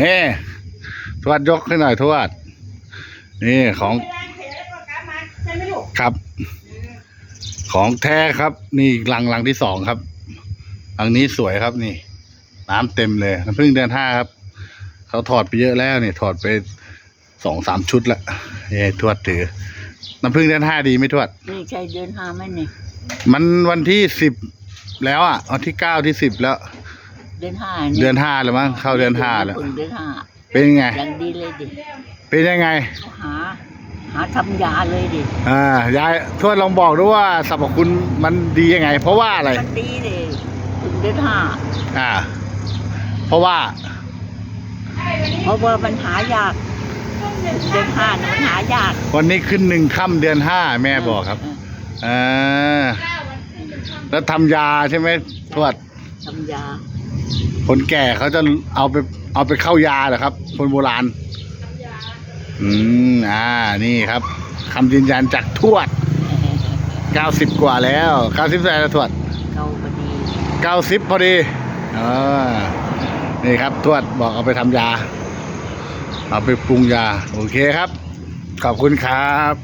นี่ทวดยกขึ้นหน่อยทวด นี่ของไม่ได้เสร็จแล้วก็กลับมาใช่ไหมลูกครับ ของแท้ครับ นี่ลังลังที่สองครับลังนี้สวยครับนี่ น้ำเต็มเลยน้ำพึ่งเดือนห้าครับ เขาถอดไปเยอะแล้วนี่ถอดไปสองสามชุดละเอ้ทวดถือ น้ำพึ่งเดือนห้าดีไหมทวดนี่ใช่เดินหาไหมนี่มันวันที่สิบแล้วอะวันที่เก้าที่สิบแล้ว เดินหาเดือนห้าแล้วมั้งเข้าเดือนห้าแล้วเพิ่งเดินหาเป็นยังไงอย่างดีเลยดิเป็นยังไง หา หาทำยาเลยดิอ่ายายทวดลองบอกด้วยว่าสรรพคุณมันดียังไง เพราะว่าอะไรมันดีดิเพิ่งเดินหาอ่า เพราะว่า เพราะว่ามันหายากเดินหาเนี่ยมันหายากวันนี้ขึ้นหนึ่งค่ำเดือนห้าแม่บอกครับเอ่าแล้วทำยาใช่ไหมทวดทำยา คนแก่เขาจะเอาไปเอาไปเข้ายาเหรอครับ คนโบราณ อืมอ่า นี่ครับคำยืนยันจากทวดเก้าสิบกว่าแล้วเก้าสิบเท่าไหร่แล้วทวด เกาพอดีเก้าสิบพอดีอ่านี่ครับทวดบอกเอาไปทำยา เอาไปปรุงยา โอเคครับ ขอบคุณครับ